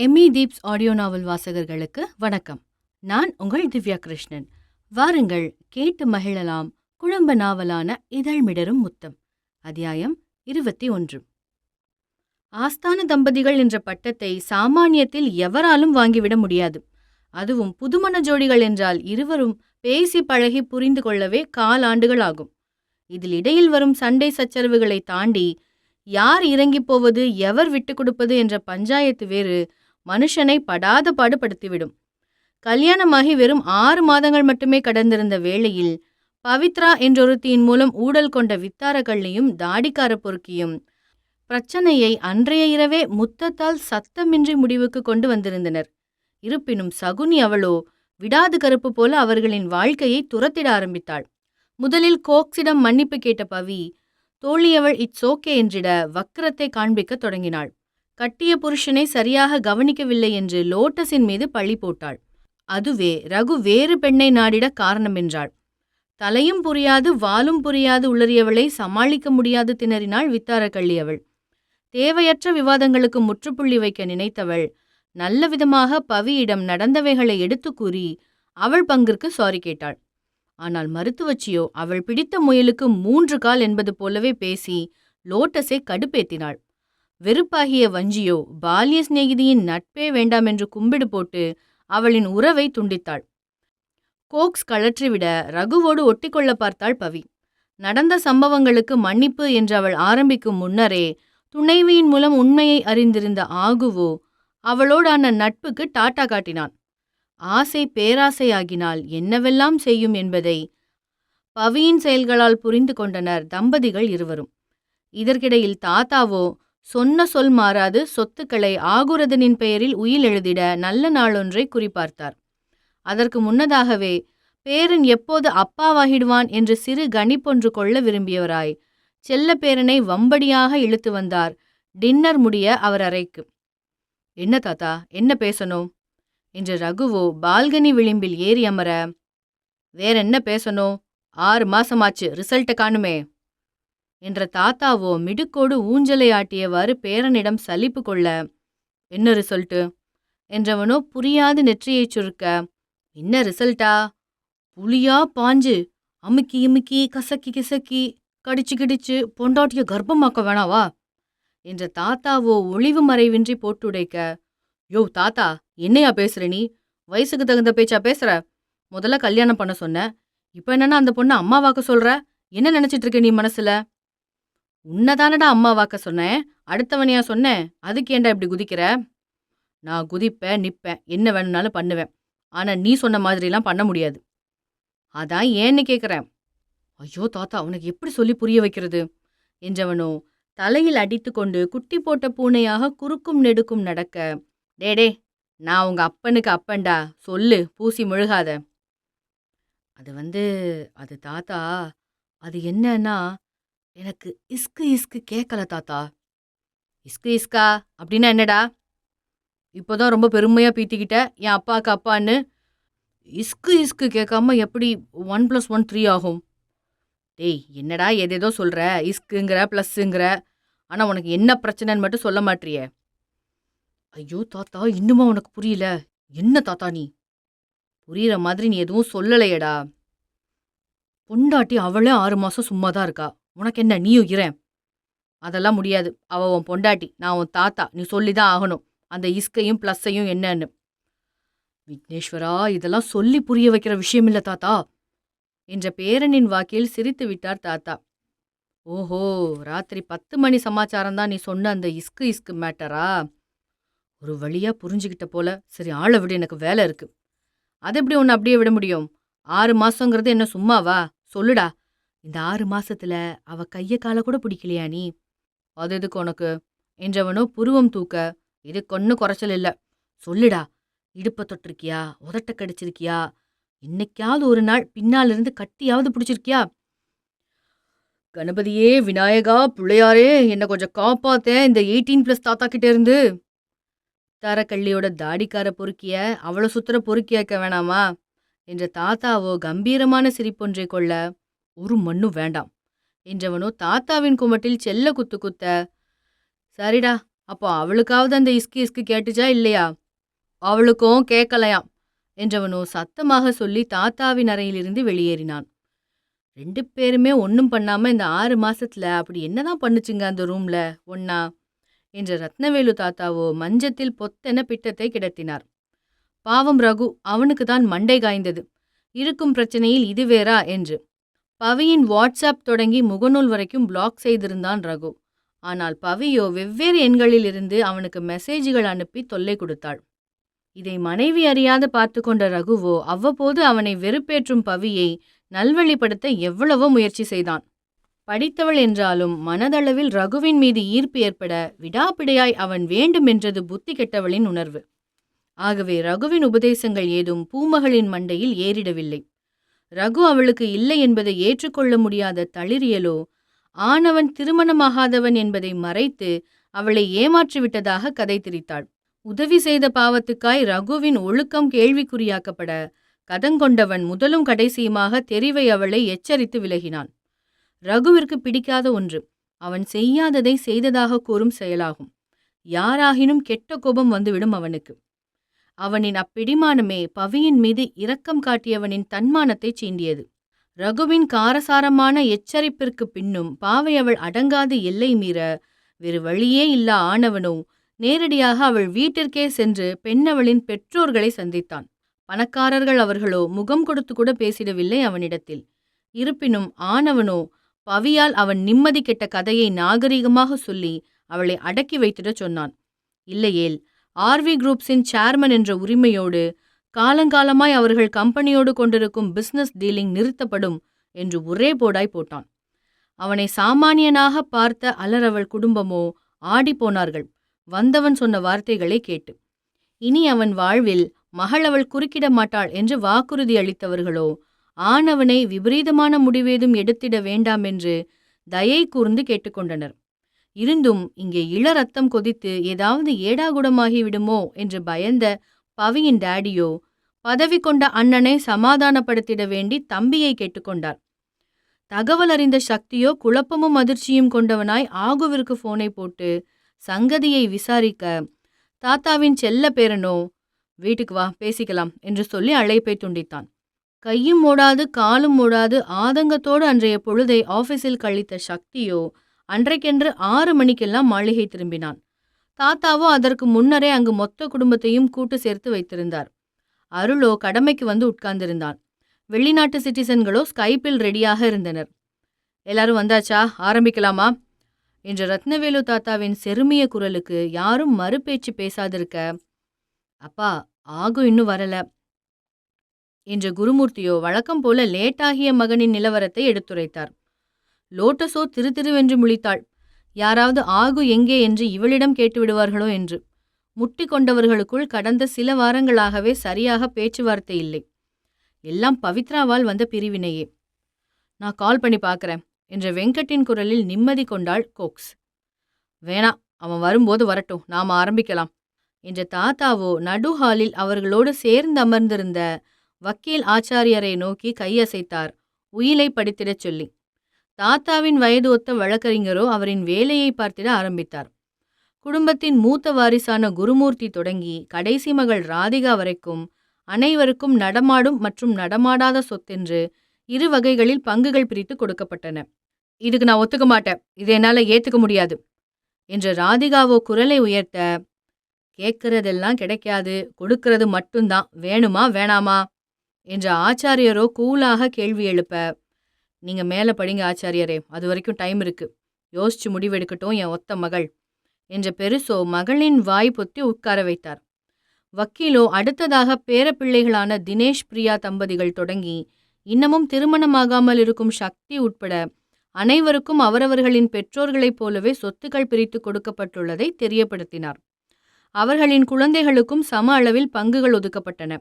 Emmy தீப்ஸ் audio நாவல் வாசகர்களுக்கு வணக்கம். நான் உங்கள் திவ்யா கிருஷ்ணன். வாருங்கள் கேட்டு மகிழலாம் குழம்ப நாவலான இதழ்மிடரும் முத்தம் அத்தியாயம் இருபத்தி ஒன்று. ஆஸ்தான தம்பதிகள் என்ற பட்டத்தை சாமானியத்தில் எவராலும் வாங்கிவிட முடியாது. அதுவும் புதுமண ஜோடிகள் என்றால் இருவரும் பேசி பழகி புரிந்து கொள்ளவே காலாண்டுகள் ஆகும் இதில் இடையில் வரும் சண்டை சச்சரவுகளை தாண்டி யார் இறங்கிப் போவது எவர் விட்டுக் கொடுப்பது என்ற பஞ்சாயத்து வேறு மனுஷனை படாத பாடுபடுத்திவிடும். கல்யாணமாகி வெறும் ஆறு மாதங்கள் மட்டுமே கடந்திருந்த வேளையில் பவித்ரா என்றொருத்தியின் மூலம் ஊடல் கொண்ட வித்தார கள்ளியும் தாடிக்கார பொறுக்கியும் பிரச்சனையை அன்றைய இரவே முத்தத்தால் சத்தமின்றி முடிவுக்கு கொண்டு வந்திருந்தனர். இருப்பினும் சகுனி அவளோ விடாது கருப்பு போல அவர்களின் வாழ்க்கையை துரத்திட ஆரம்பித்தாள். முதலில் கோக்ஸிடம் மன்னிப்பு கேட்ட பவி தோழியவள் இட்ஸ் ஓகே என்றிட வக்கரத்தை காண்பிக்கத் தொடங்கினாள். கட்டிய புருஷனை சரியாக கவனிக்கவில்லை என்று லோட்டஸின் மீது பழி போட்டாள். அதுவே ரகு வேறு பெண்ணை நாடிட காரணம் என்றாள். தலையும் புரியாது வாலும் புரியாது உளறியவளை சமாளிக்க முடியாது திணறினாள் வித்தாரக்கள்ளி அவள். தேவையற்ற விவாதங்களுக்கு முற்றுப்புள்ளி வைக்க நினைத்தவள் நல்ல விதமாக பவியிடம் நடந்தவைகளை எடுத்து கூறி அவள் பங்கிற்கு சாரி கேட்டாள். ஆனால் மருத்துவச்சியோ அவள் பிடித்த முயலுக்கு மூன்று கால் என்பது போலவே பேசி லோட்டஸை கடுப்பேத்தினாள். வெறுப்பாகிய வஞ்சியோ பால்ய சிநேகிதியின் நட்பே வேண்டாம் என்று கும்பிடு போட்டு அவளின் உறவை துண்டித்தாள். கோக்ஸ் கழற்றிவிட ரகுவோடு ஒட்டிக்கொள்ள பார்த்தாள் பவி. நடந்த சம்பவங்களுக்கு மன்னிப்பு என்று அவள் ஆரம்பிக்கும் முன்னரே துணைவியின் மூலம் உண்மையை அறிந்திருந்த ஆகுவோ அவளோடான நட்புக்கு டாட்டா காட்டினான். ஆசை பேராசையாகினால் என்னவெல்லாம் செய்யும் என்பதை பவியின் செயல்களால் புரிந்து கொண்டனர் தம்பதிகள் இருவரும். இதற்கிடையில் தாத்தாவோ சொன்ன சொல் மாறாது சொத்துக்களை ஆகுரதனின் பெயரில் உயில் எழுதிட நல்ல நாளொன்றை குறிப்பார்த்தார் அதற்கு முன்னதாகவே பேரன் எப்போது அப்பாவாகிடுவான் என்று சிறு கணிப்பொன்று கொள்ள விரும்பியவராய் செல்ல பேரனை வம்படியாக இழுத்து வந்தார். டின்னர் முடிய அவர் அறைக்கு என்ன தாத்தா என்ன பேசணும்? என்று ரகுவோ பால்கனி விளிம்பில் ஏறி அமர வேற என்ன பேசணும்? ஆறு மாசமாச்சு ரிசல்ட்டை காணுமே. என்ற தாத்தாவோ மிடுக்கோடு ஊஞ்சலை ஆட்டியவாறு பேரனிடம் சலிப்பு கொள்ள என்ன ரிசல்ட்டு என்றவனோ புரியாது நெற்றியைச் சுருக்க என்ன ரிசல்ட்டா? புலியா பாஞ்சு? அமுக்கி இமுக்கி கசக்கி கிசக்கி கடிச்சு கிடிச்சு பொண்டாட்டிய கர்ப்பமாக்க வேணாவா என்ற தாத்தாவோ ஒளிவு மறைவின்றி போட்டுடைக்க யோ தாத்தா என்னையா பேசுற நீ? வயசுக்கு தகுந்த பேச்சா பேசுற? முதல்ல கல்யாணம் பண்ண சொன்ன இப்போ என்னன்னா அந்த பொண்ணு அம்மாவாக்க சொல்ற? என்ன நினைச்சிட்டு இருக்க நீ மனசுல? உன்னதானடா அம்மாவாக்க சொன்னேன் அடுத்தவனையா சொன்னேன் அதுக்கு ஏன்டா இப்படி குதிக்கிற? நான் குதிப்பேன் நிற்பேன் என்ன வேணும்னாலும் பண்ணுவேன். ஆனால் நீ சொன்ன மாதிரிலாம் பண்ண முடியாது. அதான் ஏன்னு கேட்குறேன் ஐயோ தாத்தா உனக்கு எப்படி சொல்லி புரிய வைக்கிறது? என்றவனோ தலையில் அடித்துக்கொண்டு குட்டி போட்ட பூனையாக குறுக்கும் நெடுக்கும் நடக்க டேடே நான் உங்கள் அப்பனுக்கு அப்பன்டா. சொல்லு பூசி முழுகாத. அது வந்து அது தாத்தா அது என்னன்னா எனக்கு இஸ்கு இஸ்கு கேட்கல தாத்தா. இஸ்கு இஸ்கா? அப்படின்னா என்னடா? இப்போதான் ரொம்ப பெருமையாக பீத்திக்கிட்ட. என் அப்பாவுக்கு அப்பான்னு. இஸ்கு இஸ்கு கேட்காம எப்படி ஒன் ப்ளஸ் ஒன் த்ரீ ஆகும்? டேய் என்னடா எதேதோ சொல்கிற இஸ்குங்கிற ப்ளஸ்ஸுங்கிற. ஆனால் உனக்கு என்ன பிரச்சனைன்னு மட்டும் சொல்ல மாட்டியே. ஐயோ தாத்தா இன்னுமா உனக்கு புரியல? என்ன தாத்தா நீ? புரியிற மாதிரி நீ எதுவும் சொல்லலையடா. பொண்டாட்டி அவளே ஆறு மாதம் சும்மா தான் இருக்கா. உனக்கு என்ன நீயும் இரேன் அதெல்லாம் முடியாது. அவ உன் பொண்டாட்டி நான் உன் தாத்தா நீ சொல்லி தான் ஆகணும். அந்த இஸ்கையும் ப்ளஸ்ஸையும் என்னன்னு. விக்னேஸ்வரா இதெல்லாம் சொல்லி புரிய வைக்கிற விஷயம் இல்லை தாத்தா. என்ற பேரனின் வாக்கில் சிரித்து விட்டார் தாத்தா. ஓஹோ ராத்திரி பத்து மணி சமாச்சாரம் தான் நீ சொன்ன அந்த இஸ்கு இஸ்கு மேட்டரா? ஒரு வழியா புரிஞ்சுக்கிட்ட போல. சரி ஆளை விட எனக்கு வேலை இருக்கு. அது எப்படி ஒன்று அப்படியே விட முடியும்? ஆறு மாசங்கிறது என்ன சும்மாவா? சொல்லுடா. இந்த ஆறு மாசத்துல அவ கைய கால கூட பிடிக்கலையா நீ? அது எதுக்கு உனக்கு? என்றவனோ புருவம் தூக்க இது கொன்னு குறைச்சல் இல்ல. சொல்லுடா இடுப்ப தொட்டிருக்கியா? உதட்ட கடிச்சிருக்கியா? இன்னைக்காவது ஒரு நாள் பின்னால் இருந்து கட்டியாவது பிடிச்சிருக்கியா? கணபதியே விநாயகா பிள்ளையாரே என்னை கொஞ்சம் காப்பாத்தேன் இந்த எயிட்டீன் பிளஸ் தாத்தா கிட்ட இருந்து. தரக்கள்ளியோட தாடிக்கார பொறுக்கிய அவளை சுத்துற பொறுக்கியாக்க வேணாமா? என்ற தாத்தாவோ கம்பீரமான சிரிப்பொன்றை கொள்ள ஒரு மண்ணும் வேண்டாம். என்றவனோ தாத்தாவின் குமட்டில் செல்ல குத்து குத்த சரிடா அப்போ அவளுக்காவது அந்த இஸ்கி இஸ்கு கேட்டுச்சா இல்லையா? அவளுக்கும் கேட்கலையாம் என்றவனோ சத்தமாக சொல்லி தாத்தாவின் அறையிலிருந்து வெளியேறினான். ரெண்டு பேருமே ஒன்றும் பண்ணாம இந்த ஆறு மாசத்துல அப்படி என்னதான் பண்ணுச்சுங்க அந்த ரூம்ல ஒன்னா என்ற ரத்னவேலு தாத்தாவோ மஞ்சத்தில் பொத்தென பிட்டத்தை கிடத்தினார். பாவம் ரகு அவனுக்கு தான் மண்டை காய்ந்தது. இருக்கும் பிரச்சனையில் இது வேறா? என்று. பவியின் வாட்ஸ்அப் தொடங்கி முகநூல் வரைக்கும் பிளாக் செய்திருந்தான் ரகு. ஆனால் பவியோ வெவ்வேறு எண்களிலிருந்து அவனுக்கு மெசேஜ்கள் அனுப்பி தொல்லை கொடுத்தாள். இதை மனைவி அறியாது பார்த்து கொண்ட ரகுவோ அவ்வப்போது அவனை வெறுப்பேற்றும் பவியை நல்வழிப்படுத்த எவ்வளவோ முயற்சி செய்தான். படித்தவள் என்றாலும் மனதளவில் ரகுவின் மீது ஈர்ப்பு ஏற்பட விடாப்பிடையாய் அவன் வேண்டும் என்றது புத்தி கெட்டவளின் உணர்வு. ஆகவே ரகுவின் உபதேசங்கள் ஏதும் பூமகளின் மண்டையில் ஏறிடவில்லை. ரகு அவளுக்கு இல்லை என்பதை ஏற்றுக்கொள்ள முடியாத தளிரியலோ ஆனவன் திருமணமாகாதவன் என்பதை மறைத்து அவளை ஏமாற்றிவிட்டதாக கதை திரித்தாள். உதவி செய்த பாவத்துக்காய் ரகுவின் ஒழுக்கம் கேள்விக்குறியாக்கப்பட கதங்கொண்டவன் முதலும் கடைசியுமாக தெரிவை அவளை எச்சரித்து விலகினான். ரகுவிற்கு பிடிக்காத ஒன்று அவன் செய்யாததை செய்ததாக கூறும் செயலாகும். யாராகினும் கெட்ட கோபம் வந்துவிடும் அவனுக்கு. அவனின் அப்பிடிமானமே பவியின் மீது இரக்கம் காட்டியவனின் தன்மானத்தைச் சீண்டியது. ரகுவின் காரசாரமான எச்சரிப்பிற்கு பின்னும் பாவை அவள் அடங்காது எல்லை மீற வேறு வழியே இல்லா ஆனவனோ நேரடியாக அவள் வீட்டிற்கே சென்று பெண்ணவளின் பெற்றோர்களை சந்தித்தான். பணக்காரர்கள் அவர்களோ முகம் கொடுத்து கூட பேசிடவில்லை அவனிடத்தில். இருப்பினும் ஆனவனோ பவியால் அவன் நிம்மதி கெட்ட கதையை நாகரிகமாக சொல்லி அவளை அடக்கி வைத்திடச் சொன்னான். இல்லையேல் ஆர்வி குரூப்ஸின் சேர்மன் என்ற உரிமையோடு காலங்காலமாய் அவர்கள் கம்பெனியோடு கொண்டிருக்கும் பிசினஸ் டீலிங் நிறுத்தப்படும் என்று ஒரே போடாய் போட்டான். அவனை சாமானியனாக பார்த்த அலரவள் குடும்பமோ ஆடிப்போனார்கள் வந்தவன் சொன்ன வார்த்தைகளை கேட்டு. இனி அவன் வாழ்வில் மகள் அவள் குறுக்கிட மாட்டாள் என்று வாக்குறுதி அளித்தவர்களோ ஆனவனை விபரீதமான முடிவேதும் எடுத்திட வேண்டாம் என்று தயை கூர்ந்து கேட்டுக்கொண்டனர். இருந்தும் இங்கே இள ரத்தம் கொதித்து ஏதாவது ஏடாகுடமாகி விடுமோ என்று பயந்த பவியின் டேடியோ பதவி கொண்ட அண்ணனை சமாதானப்படுத்திட வேண்டி தம்பியை கேட்டுக்கொண்டார். தகவல் அறிந்த சக்தியோ குழப்பமும் அதிர்ச்சியும் கொண்டவனாய் ஆகுவிற்கு போனை போட்டு சங்கதியை விசாரிக்க தாத்தாவின் செல்ல பேரனோ வீட்டுக்கு வா பேசிக்கலாம் என்று சொல்லி அழைப்பை துண்டித்தான். கையும் மூடாது காலும் மூடாது ஆதங்கத்தோடு அன்றைய பொழுதை ஆபீஸில் கழித்த சக்தியோ அன்றைக்கென்று ஆறு மணிக்கெல்லாம் மாளிகை திரும்பினான். தாத்தாவோ அதற்கு முன்னரே அங்கு மொத்த குடும்பத்தையும் கூட்டு சேர்த்து வைத்திருந்தார். அருளோ கடமைக்கு வந்து உட்கார்ந்திருந்தான். வெளிநாட்டு சிட்டிசன்களோ ஸ்கைப்பில் ரெடியாக இருந்தனர். எல்லாரும் வந்தாச்சா? ஆரம்பிக்கலாமா? என்ற ரத்னவேலு தாத்தாவின் செருமிய குரலுக்கு யாரும் மறுபேச்சு பேசாதிருக்க அப்பா ஆகும் இன்னும் வரல என்ற குருமூர்த்தியோ வழக்கம் போல லேட்டாகிய மகனின் நிலவரத்தை எடுத்துரைத்தார். லோட்டஸோ திரு திருவென்று முழித்தாள். யாராவது ஆகு எங்கே என்று இவளிடம் கேட்டுவிடுவார்களோ என்று. முட்டி கொண்டவர்களுக்குள் கடந்த சில வாரங்களாகவே சரியாக பேச்சுவார்த்தை இல்லை. எல்லாம் பவித்ராவால் வந்த பிரிவினையே. நான் கால் பண்ணி பார்க்குறேன் என்ற வெங்கட்டின் குரலில் நிம்மதி கொண்டாள் கோக்ஸ். வேணாம் அவன் வரும்போது வரட்டும் நாம் ஆரம்பிக்கலாம் என்ற தாத்தாவோ நடுஹாலில் அவர்களோடு சேர்ந்து அமர்ந்திருந்த வக்கீல் ஆச்சாரியரை நோக்கி கையசைத்தார். உயிலை படித்திடச் சொல்லி. தாத்தாவின் வயது ஒத்த வழக்கறிஞரோ அவரின் வேலையை பார்த்திட ஆரம்பித்தார். குடும்பத்தின் மூத்த வாரிசான குருமூர்த்தி தொடங்கி கடைசி மகள் ராதிகா வரைக்கும் அனைவருக்கும் நடமாடும் மற்றும் நடமாடாத சொத்தென்று இரு வகைகளில் பங்குகள் பிரித்து கொடுக்கப்பட்டன. இதுக்கு நான் ஒத்துக்க மாட்டேன். இதை என்னால் ஏற்றுக்க முடியாது என்று ராதிகாவோ குரலை உயர்த்த கேட்கறதெல்லாம் கிடைக்காது. கொடுக்கறது மட்டும்தான். வேணுமா? வேணாமா? என்ற ஆச்சாரியரோ கூலாக கேள்வி எழுப்ப நீங்கள் மேலே படிங்க ஆச்சாரியரே அது வரைக்கும் டைம் இருக்கு. யோசிச்சு முடிவெடுக்கட்டும் என் ஒத்த மகள் என்ற பெருசோ மகளின் வாய் பொத்தி உட்கார வைத்தார். வக்கீலோ அடுத்ததாக பேரப்பிள்ளைகளான தினேஷ் பிரியா தம்பதிகள் தொடங்கி இன்னமும் திருமணமாகாமல் இருக்கும் சக்தி உட்பட அனைவருக்கும் அவரவர்களின் பெற்றோர்களைப் போலவே சொத்துக்கள் பிரித்து கொடுக்கப்பட்டுள்ளதை தெரியப்படுத்தினார். அவர்களின் குழந்தைகளுக்கும் சம அளவில் பங்குகள் ஒதுக்கப்பட்டன.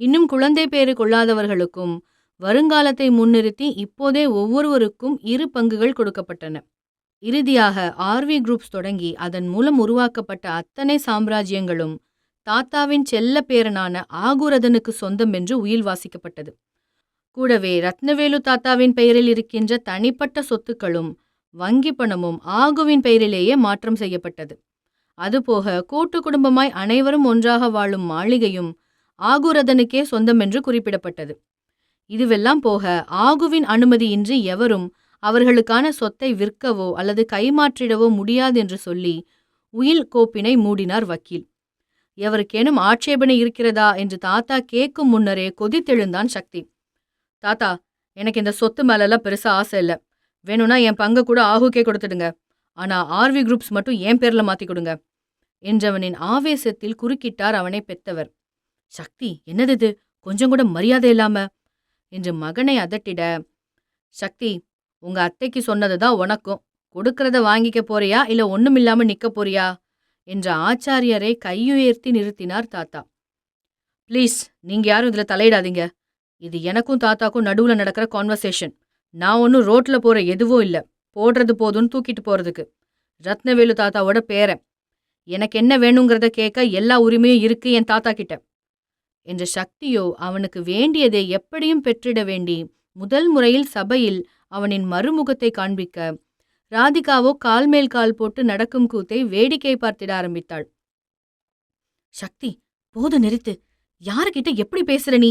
இன்னும் குழந்தை பேறு கொள்ளாதவர்களுக்கும் வருங்காலத்தை முன்னிறுத்தி இப்போதே ஒவ்வொருவருக்கும் இரு பங்குகள் கொடுக்கப்பட்டன. இறுதியாக ஆர்வி குரூப்ஸ் தொடங்கி அதன் மூலம் உருவாக்கப்பட்ட அத்தனை சாம்ராஜ்யங்களும் தாத்தாவின் செல்ல பேரனான ஆகுரதனுக்கு சொந்தம் என்று உயில் வாசிக்கப்பட்டது. கூடவே ரத்னவேலு தாத்தாவின் பெயரில் இருக்கின்ற தனிப்பட்ட சொத்துக்களும் வங்கி பணமும் ஆகுவின் பெயரிலேயே மாற்றம் செய்யப்பட்டது. அதுபோக கூட்டு குடும்பமாய் அனைவரும் ஒன்றாக வாழும் மாளிகையும் ஆகுரதனுக்கே சொந்தம் என்று குறிப்பிடப்பட்டது. இதுவெல்லாம் போக ஆகுவின் அனுமதியின்றி எவரும் அவர்களுக்கான சொத்தை விற்கவோ அல்லது கைமாற்றிடவோ முடியாது என்று சொல்லி உயில் கோப்பினை மூடினார் வக்கீல். எவருக்கேனும் ஆட்சேபனை இருக்கிறதா என்று தாத்தா கேட்கும் முன்னரே கொதித்தெழுந்தான் சக்தி. தாத்தா எனக்கு இந்த சொத்து மேலெல்லாம் பெருசா ஆசை இல்லை. வேணும்னா என் பங்கை கூட ஆகுக்கே கொடுத்துடுங்க. ஆனா ஆர்வி குரூப்ஸ் மட்டும் என் பேர்ல மாத்தி கொடுங்க என்றவனின் ஆவேசத்தில் குறுக்கிட்டார் அவனை பெத்தவர். சக்தி என்னது இது? கொஞ்சம் கூட மரியாதை இல்லாம என்று மகனை அதட்டிட சக்தி உங்க அத்தைக்கு சொன்னதுதான் உனக்கும். கொடுக்கறத வாங்கிக்க போறியா? இல்ல ஒண்ணுமில்லாம நிக்க போறியா? என்ற ஆச்சாரியரை கையுயர்த்தி நிறுத்தினார் தாத்தா. ப்ளீஸ் நீங்க யாரும் இதுல தலையிடாதீங்க. இது எனக்கும் தாத்தாக்கும் நடுவுல நடக்கிற கான்வர்சேஷன் நான் ஒன்றும் ரோட்ல போற எதுவும் இல்ல. போடுறது போதும்னு தூக்கிட்டு போறதுக்கு. ரத்னவேலு தாத்தாவோட பேரன். எனக்கு என்ன வேணுங்கிறத கேட்க எல்லா உரிமையும் இருக்கு என் தாத்தா கிட்ட. என்ற சக்தியோ அவனுக்கு வேண்டியதை எப்படியும் பெற்றிட வேண்டி முதல் முறையில் சபையில் அவனின் மறுமுகத்தை காண்பிக்க ராதிகாவோ கால் மேல் கால் போட்டு நடக்கும் கூத்தை வேடிக்கை பார்த்திட ஆரம்பித்தாள். சக்தி போது நிறுத்து. யாருக்கிட்ட எப்படி பேசுற நீ?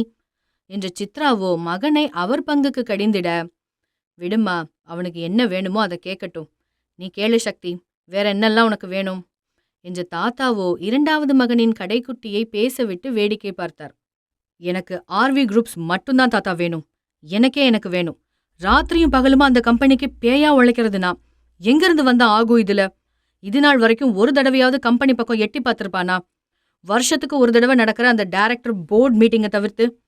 என்ற சித்ராவோ மகனை அவர் பங்குக்கு கடிந்திட விடுமா அவனுக்கு என்ன வேணுமோ அதை கேட்கட்டும் நீ கேளு சக்தி. வேற என்னெல்லாம் உனக்கு வேணும்? என்ற தாத்தாவோ இரண்டாவது மகனின் கடைக்குட்டியை பேசவிட்டு வேடிக்கை பார்த்தார். எனக்கு ஆர்வி குரூப்ஸ் மட்டும்தான் தாத்தா வேணும். எனக்கே எனக்கு வேணும். ராத்திரியும் பகலுமா அந்த கம்பெனிக்கு பேயா உழைக்கிறதுனா? எங்கிருந்து வந்தா ஆகும் இதுல? இது நாள் வரைக்கும் ஒரு தடவையாவது கம்பெனி பக்கம் எட்டி பார்த்திருப்பானா? வருஷத்துக்கு ஒரு தடவை நடக்கிற அந்த டைரக்டர் போர்டு மீட்டிங்கை தவிர்த்து?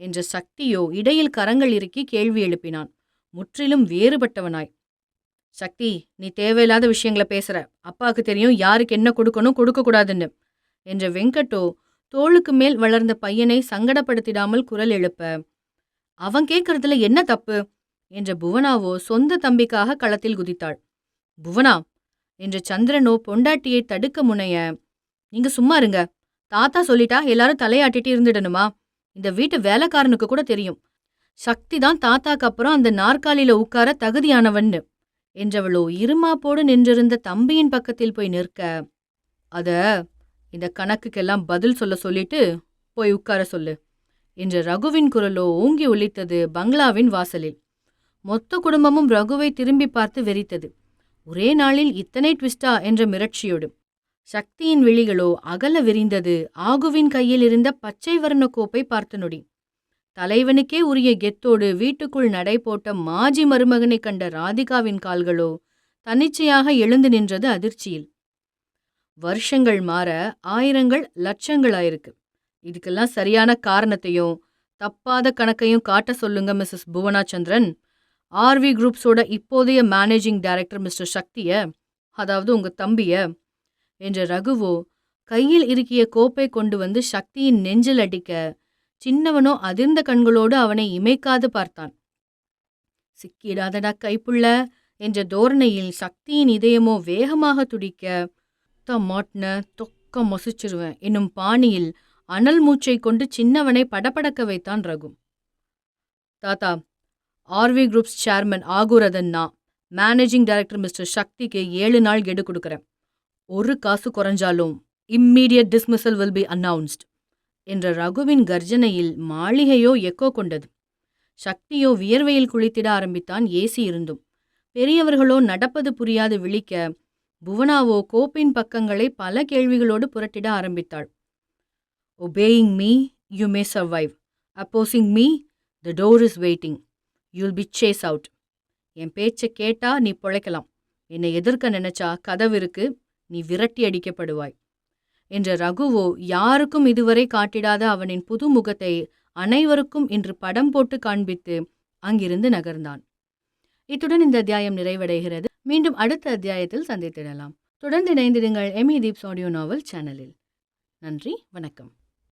என்ற சக்தியோ இடையில் கரங்கள் இறுக்கி கேள்வி எழுப்பினான். முற்றிலும் வேறுபட்டவனாய். சக்தி நீ தேவையில்லாத விஷயங்களை பேசுற. அப்பாவுக்கு தெரியும் யாருக்கு என்ன கொடுக்கணும் கொடுக்கக்கூடாதுன்னு. என்ற வெங்கட்டோ தோளுக்கு மேல் வளர்ந்த பையனை சங்கடப்படுத்திடாமல் குரல் எழுப்ப அவன் கேட்கறதுல என்ன தப்பு? என்ற புவனாவோ சொந்த தம்பிக்காக களத்தில் குதித்தாள். புவனா என்ற சந்திரனோ பொண்டாட்டியை தடுக்க முனைய நீங்க சும்மா இருங்க. தாத்தா சொல்லிட்டா எல்லாரும் தலையாட்டிட்டு இருந்துடணுமா? இந்த வீட்டு வேலைக்காரனுக்கு கூட தெரியும். சக்தி தான் தாத்தாக்கு அப்புறம் அந்த நாற்காலியில உட்கார தகுதியானவன்னு. என்றவளோ இருமாப்போடு நின்றிருந்த தம்பியின் பக்கத்தில் போய் நிற்க அத இந்த கணக்குக்கெல்லாம் பதில் சொல்ல சொல்லிட்டு போய் உட்கார சொல்லு என்ற ரகுவின் குரலோ ஓங்கி ஒலித்தது பங்களாவின் வாசலில். மொத்த குடும்பமும் ரகுவை திரும்பி பார்த்து வெறித்தது. ஒரே நாளில் இத்தனை ட்விஸ்டா? என்ற மிரட்சியோடு. சக்தியின் விழிகளோ அகல விரிந்தது ஆகுவின் கையில் இருந்த பச்சை வர்ண கோப்பை பார்த்த நொடி. தலைவனுக்கே உரிய கெத்தோடு வீட்டுக்குள் நடை போட்ட மாஜி மருமகனை கண்ட ராதிகாவின் கால்களோ தன்னிச்சையாக எழுந்து நின்றது அதிர்ச்சியில். வருஷங்கள் மாற ஆயிரங்கள் லட்சங்களாயிருக்கு. இதுக்கெல்லாம் சரியான காரணத்தையும் தப்பாத கணக்கையும் காட்ட சொல்லுங்க மிஸ்ஸஸ் புவனாச்சந்திரன். ஆர்வி குரூப்ஸோட இப்போதைய மேனேஜிங் டைரக்டர் மிஸ்டர் சக்திய அதாவது உங்க தம்பிய என்ற ரகுவோ கையில் இருக்கிய கோப்பை கொண்டு வந்து சக்தியின் நெஞ்சில் அடிக்க சின்னவனோ அதிர்ந்த கண்களோடு அவனை இமைக்காது பார்த்தான். சிக்கிடாதடா கைப்புள்ள என்ற தோரணையில் சக்தியின் இதயமோ வேகமாக துடிக்க மாட்ன தொக்க மொசிச்சிருவேன் என்னும் பாணியில் அனல் மூச்சை கொண்டு சின்னவனை படபடக்க வைத்தான் ரகு. தாத்தா ஆர்வி குரூப்ஸ் சேர்மன் ஆகுரதன் நான். மேனேஜிங் டைரக்டர் மிஸ்டர் சக்திக்கு ஏழு நாள் கெடு கொடுக்குறேன். ஒரு காசு குறைஞ்சாலும் immediate dismissal will be announced என்ற ரகுவின் கர்ஜனையில் மாளிகையோ எக்கோ கொண்டது. சக்தியோ வியர்வையில் குளித்திட ஆரம்பித்தான் ஏசி இருந்தும். பெரியவர்களோ நடப்பது புரியாது விழிக்க புவனாவோ கோப்பின் பக்கங்களை பல கேள்விகளோடு புரட்டிட ஆரம்பித்தாள். Obeying me you may survive opposing me the door is waiting you'll be chase out என் பேச்சை கேட்டா நீ பொழைக்கலாம். என்னை எதிர்க்க நினைச்சா கதவிருக்கு நீ விரட்டி அடிக்கப்படுவாய். என்ற ரகுவோ யாருக்கும் இதுவரை காட்டிடாத அவனின் புது முகத்தை அனைவருக்கும் இன்று படம் போட்டு காண்பித்து அங்கிருந்து நகர்ந்தான். இத்துடன் இந்த அத்தியாயம் நிறைவடைகிறது. மீண்டும் அடுத்த அத்தியாயத்தில் சந்தித்திடலாம். தொடர்ந்து இணைந்திடுங்கள் எமி தீப்ஸ் ஆடியோ நாவல் சேனலில். நன்றி வணக்கம்.